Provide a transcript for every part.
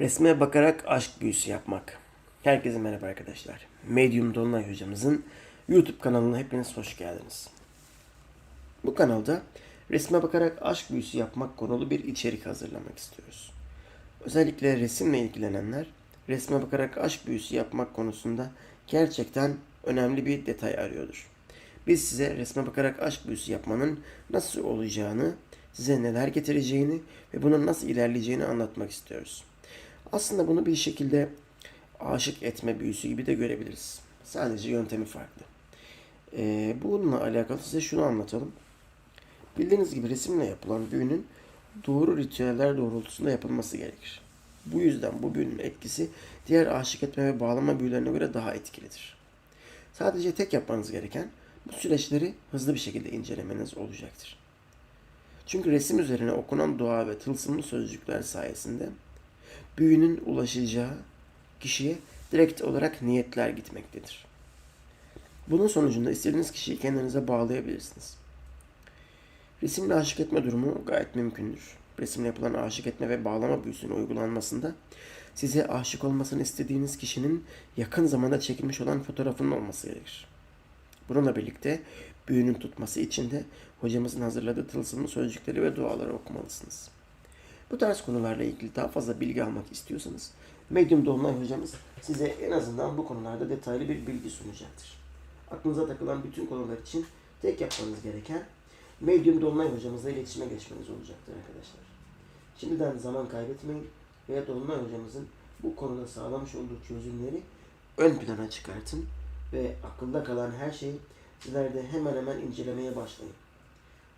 Resme bakarak aşk büyüsü yapmak. Herkese merhaba arkadaşlar. Medium Dolunay hocamızın YouTube kanalına hepiniz hoş geldiniz. Bu kanalda resme bakarak aşk büyüsü yapmak konulu bir içerik hazırlamak istiyoruz. Özellikle resimle ilgilenenler resme bakarak aşk büyüsü yapmak konusunda gerçekten önemli bir detay arıyordur. Biz size resme bakarak aşk büyüsü yapmanın nasıl olacağını, size neler getireceğini ve bunun nasıl ilerleyeceğini anlatmak istiyoruz. Aslında bunu bir şekilde aşık etme büyüsü gibi de görebiliriz. Sadece yöntemi farklı. Ee, bununla alakalı size şunu anlatalım. Bildiğiniz gibi resimle yapılan büyünün doğru ritüeller doğrultusunda yapılması gerekir. Bu yüzden bu büyünün etkisi diğer aşık etme ve bağlama büyülerine göre daha etkilidir. Sadece tek yapmanız gereken bu süreçleri hızlı bir şekilde incelemeniz olacaktır. Çünkü resim üzerine okunan dua ve tılsımlı sözcükler sayesinde büyünün ulaşacağı kişiye direkt olarak niyetler gitmektedir. Bunun sonucunda istediğiniz kişiyi kendinize bağlayabilirsiniz. Resimle aşık etme durumu gayet mümkündür. Resimle yapılan aşık etme ve bağlama büyüsünün uygulanmasında size aşık olmasını istediğiniz kişinin yakın zamanda çekilmiş olan fotoğrafının olması gerekir. Bununla birlikte büyünün tutması için de hocamızın hazırladığı tılsımlı sözcükleri ve duaları okumalısınız. Bu tarz konularla ilgili daha fazla bilgi almak istiyorsanız Medium Dolunay hocamız size en azından bu konularda detaylı bir bilgi sunacaktır. Aklınıza takılan bütün konular için tek yapmanız gereken Medium Dolunay hocamızla iletişime geçmeniz olacaktır arkadaşlar. Şimdiden zaman kaybetmeyin ve Dolunay hocamızın bu konuda sağlamış olduğu çözümleri ön plana çıkartın ve akılda kalan her şeyi sizler de hemen hemen incelemeye başlayın.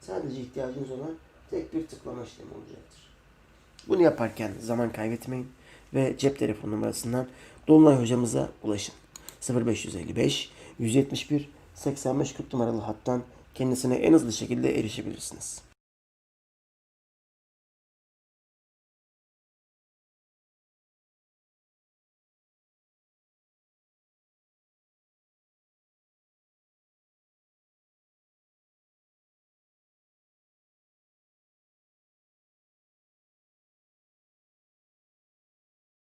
Sadece ihtiyacınız olan tek bir tıklama işlemi olacaktır. Bunu yaparken zaman kaybetmeyin ve cep telefon numarasından Dolunay hocamıza ulaşın. 0555 171 85 40 numaralı hattan kendisine en hızlı şekilde erişebilirsiniz.